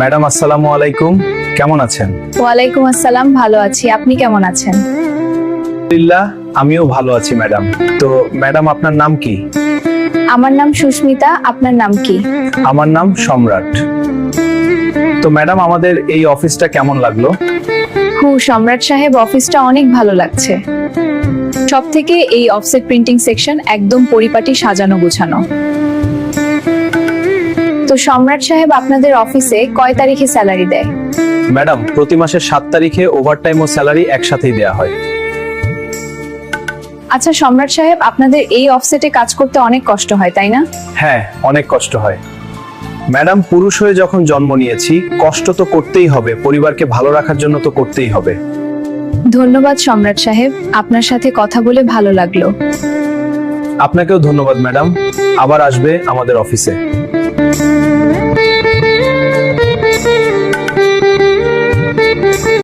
Madam আসসালামু আলাইকুম। কেমন আছেন? ওয়ালাইকুম আসসালাম ভালো আছি। আপনি কেমন আছেন? আলহামদুলিল্লাহ আমিও ভালো আছি ম্যাডাম। তো ম্যাডাম আপনার নাম কি? আমার নাম সুস্মিতা আপনার নাম কি? আমার নাম সম্রাট। তো ম্যাডাম আমাদের এই অফিসটা কেমন লাগল? হু সম্রাট সাহেব অফিসটা অনেক ভালো লাগছে। সব থেকে এই অফসেট প্রিন্টিং সেকশন একদম পরিপাটি সাজানো গোছানো। তো সম্রাট সাহেব আপনাদের অফিসে কয় তারিখে স্যালারি দেয়? ম্যাডাম প্রতি মাসের সাত তারিখে ওভারটাইম ও স্যালারি একসাথেই দেওয়া হয়। আচ্ছা সম্রাট সাহেব আপনাদের এই অফসেটে কাজ করতে অনেক কষ্ট হয় তাই না? হ্যাঁ অনেক কষ্ট হয়। ম্যাডাম পুরুষ হয়ে যখন জন্ম নিয়েছি কষ্ট তো করতেই হবে পরিবারকে ভালো রাখার জন্য তো করতেই হবে। ধন্যবাদ সম্রাট সাহেব। আপনার সাথে কথা বলে ভালো লাগল। আপনাকেও ধন্যবাদ ম্যাডাম। আবার আসবে আমাদের অফিসে। 嗯。